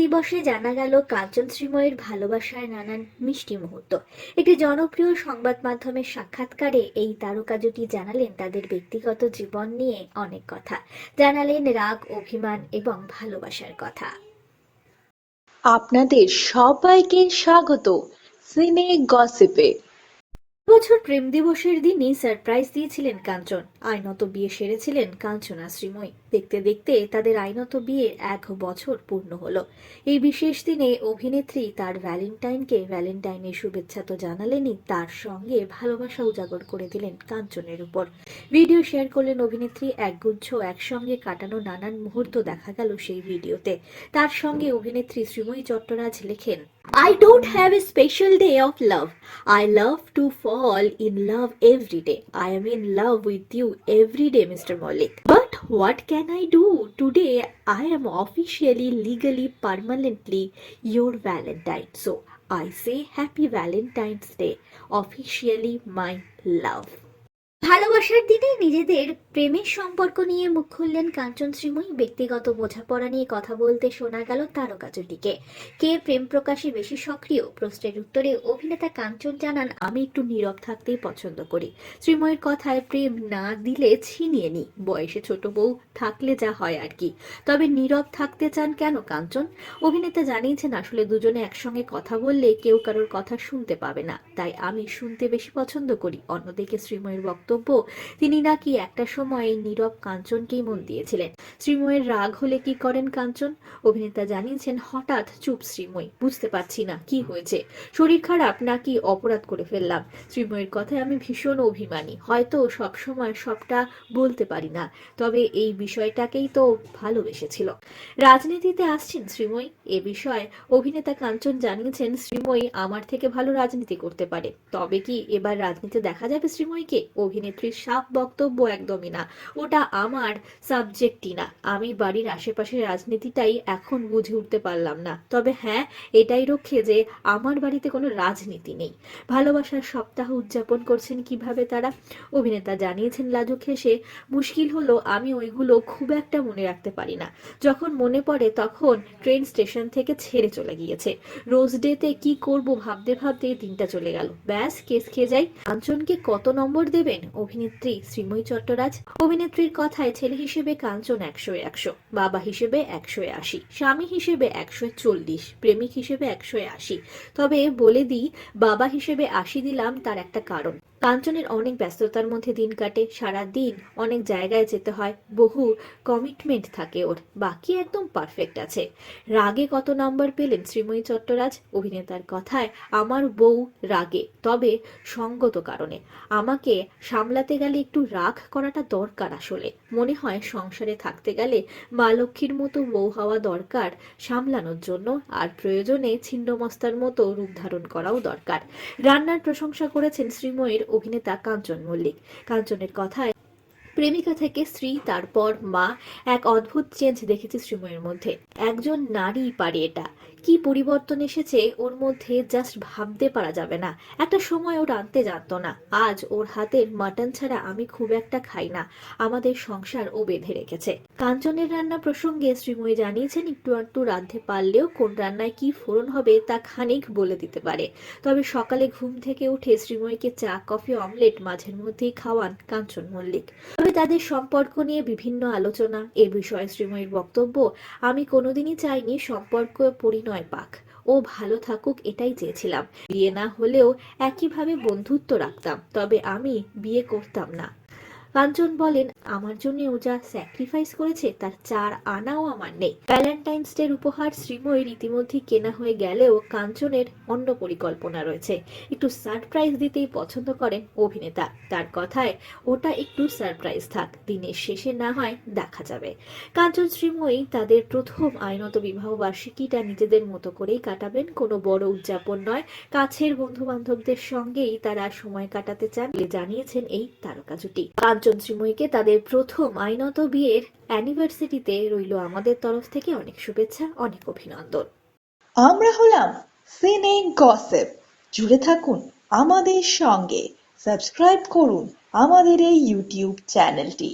দিবসে জানা গেল কাঞ্চন শ্রীময়ের ভালোবাসার নানান মিষ্টি মুহূর্ত। একটি জনপ্রিয় সংবাদ মাধ্যমের সাক্ষাৎকারে এই তারকা জুটি জানালেন তাদের ব্যক্তিগত জীবন নিয়ে অনেক কথা। জানালেন রাগ, অভিমান এবং ভালোবাসার কথা। আপনাদের সবাইকে স্বাগত। সিনে গসিপে। বছর প্রেম দিবসের দিনই সারপ্রাইজ দিয়েছিলেন কাঞ্চন। আইনত বিয়ে সেরেছিলেন কাঞ্চনা শ্রীময়ী। দেখতে দেখতে তাদের আইনত বিয়ে এক বছর পূর্ণ হলো। এই বিশেষ দিনে অভিনেত্রী তার ভ্যালেন্টাইনকে ভ্যালেন্টাইনের শুভেচ্ছা তো জানালেনই, তার সঙ্গে ভালোবাসা উজাগর করে দিলেন কাঞ্চনের উপর। ভিডিও শেয়ার করলেন অভিনেত্রী, একগুচ্ছ একসঙ্গে কাটানো নানান মুহূর্ত দেখা গেল সেই ভিডিওতে। তার সঙ্গে অভিনেত্রী শ্রীময়ী চট্টরাজ লেখেন I don't have a special day of love. I love to fall in love every day. I am in love with you every day, Mr. Malik. But what can I do? Today I am officially, legally, permanently your Valentine. So I say Happy Valentine's Day. Officially, my love. ভালোবাসার দিনে নিজেদের প্রেমের সম্পর্ক নিয়ে মুখ খুললেন কাঞ্চন শ্রীময়ী। ব্যক্তিগত বোঝাপড়া নিয়ে কথা বলতে শোনা গেল তারকা জুটিকে কে প্রেম প্রকাশে বেশি সক্রিয়? প্রশ্নের উত্তরে অভিনেতা কাঞ্চন জানান, আমি একটু নীরব থাকতেই পছন্দ করি। শ্রীময়ের কথায় প্রেম না দিলে ছিনিয়ে নি বয়সে ছোট বউ থাকলে যা হয় আর কি। তবে নীরব থাকতে চান কেন কাঞ্চন? অভিনেতা জানিয়েছেন, আসলে দুজনে একসঙ্গে কথা বললে কেউ কারোর কথা শুনতে পাবে না। তাই আমি শুনতে বেশি পছন্দ করি। অন্যদিকে শ্রীময়ীর বক্তব্য তিনি নাকি একটা সময় এই নীরব কাঞ্চনকেই মন দিয়েছিলেন। শ্রীময়ের রাগ হলে কি করেন কাঞ্চন? অভিনেতা জানিয়েছেন, হঠাৎ চুপ শ্রীময়ী, বুঝতে পারছি না, কি হয়েছে? শরীর খারাপ নাকি অপরাধ করে ফেললাম? শ্রীময়ের কথায় আমি ভীষণ অভিমানী, হয়তো সব সময় সবটা বলতে পারি না, তবে এই বিষয়টাকেই তো ভালোবেসেছিল। রাজনীতিতে আসছেন শ্রীময়ী? এ বিষয়ে অভিনেতা কাঞ্চন জানিয়েছেন, শ্রীময়ী আমার থেকে ভালো রাজনীতি করতে পারে, তবে কি এবার রাজনীতি দেখা যাবে শ্রীময়ীকে? অভিনেত্রীর সাফ বক্তব্য একদমই না। ওটা আমার সাবজেক্টই না। আমি বাড়ির আশেপাশের রাজনীতিটাই এখন বুঝে উঠতে পারলাম না। তবে হ্যাঁ এটাই রক্ষে যে আমার বাড়িতে কোনো রাজনীতি নেই। ভালোবাসার সপ্তাহ উদযাপন করছেন কীভাবে তারা? অভিনেতা জানিয়েছেন, লাজুক হেসে, মুশকিল হলো আমি ওইগুলো খুব একটা মনে রাখতে পারি না। যখন মনে পড়ে তখন ট্রেন স্টেশন থেকে ছেড়ে চলে গিয়েছে। রোজ ডেতে কি করব ভাবতে ভাবতে দিনটা চলে গেল। ব্যাস, কেস খেয়ে যাই। কাঞ্চনকে কত নম্বর দেবেন? অভিনেত্রী শ্রীময়ী চট্টরাজ, অভিনেত্রীর কথায় ছেলে হিসেবে কাঞ্চন একশো একশো, বাবা হিসেবে একশো আশি, স্বামী হিসেবে একশো চল্লিশ, প্রেমিক হিসেবে একশো আশি। তবে বলে দিই, বাবা হিসেবে আশি দিলাম তার একটা কারণ। কাঞ্চনের অনেক ব্যস্ততার মধ্যে দিন কাটে সারা দিন অনেক জায়গায় যেতে হয়, বহু কমিটমেন্ট থাকে ওর, বাকি একদম পারফেক্ট আছে। রাগে কত নাম্বার পেলেন শ্রীময়ী চট্টরাজ? অভিনেতার কথায়, আমার বউ রাগে, তবে সঙ্গত কারণে। আমাকে সামলাতে গেলে একটু রাগ করাটা দরকার আসলে। মনে হয় সংসারে থাকতে গেলে মা লক্ষ্মীর মতো বউ হওয়া দরকার, সামলানোর জন্য, আর প্রয়োজনে ছিন্নমস্তার মতো রূপ ধারণ করাও দরকার। রান্নার প্রশংসা করেছেন শ্রীময়ীর অভিনেতা কাঞ্চন মল্লিক। কাঞ্চনের কথায় প্রেমিকা থেকে স্ত্রী, তারপর মা, এক অদ্ভুত চেঞ্জ দেখেছে শ্রীময়ের মধ্যে। একজন নারী পারে এটা। কি পরিবর্তন এসেছে ওর মধ্যে জাস্ট ভাবতে পারা যাবে না। একটা সময় ও রাঁধতে জানতো না। আজ ওর হাতের মাটন ছাড়া আমি খুব একটা খাই না। আমাদের সংসার ও বেঁধে রেখেছে। কাঞ্চনের রান্না প্রসঙ্গে শ্রীময়ী জানিয়েছেন, একটু একটু রাঁধতে পারলেও কোন রান্নায় কি ফোড়ন হবে তা খানিক বলে দিতে পারে। তবে সকালে ঘুম থেকে উঠে শ্রীময়ীকে চা, কফি, অমলেট মাঝের মধ্যেই খাওয়ান কাঞ্চন মল্লিক। তবে তাদের সম্পর্ক নিয়ে বিভিন্ন আলোচনা। এ বিষয়ে শ্রীময়ীর বক্তব্য, আমি কোনোদিনই চাইনি সম্পর্ক পরিণয় পাক। ও ভালো থাকুক, এটাই চেয়েছিলাম। বিয়ে না হলেও একইভাবে বন্ধুত্ব রাখতাম, তবে আমি বিয়ে করতাম না। কাঞ্চন বলেন আমার জন্য ও যা স্যাক্রিফাইস করেছে, তার চার আনাও আমার নেই। ভ্যালেন্টাইন্স ডের উপহার শ্রীময়ীর ইতিমধ্যে কেনা হয়ে গেলেও কাঞ্চনের অন্য পরিকল্পনা রয়েছে। একটু সারপ্রাইজ দিতেই পছন্দ করেন অভিনেতা। তার কথায়, ওটা একটু সারপ্রাইজ থাক, দিনের শেষে না হয় দেখা যাবে। কাঞ্চন শ্রীময়ী তাদের প্রথম আইনত বিবাহ বার্ষিকীটা নিজেদের মতো করেই কাটাবেন, কোনো বড় উদযাপন নয়। কাছের বন্ধু বান্ধবদের সঙ্গেই তারা সময় কাটাতে চান জানিয়েছেন এই তারকা জুটি। কাঞ্চন শ্রীময়ীকে তাদের প্রথম আইনত বিয়ের অ্যানিভার্সারিতে রইল আমাদের তরফ থেকে অনেক শুভেচ্ছা, অনেক অভিনন্দন। আমরা হলাম সিনে গসেপ জুড়ে থাকুন আমাদের সঙ্গে। সাবস্ক্রাইব করুন আমাদের এই ইউটিউব চ্যানেলটি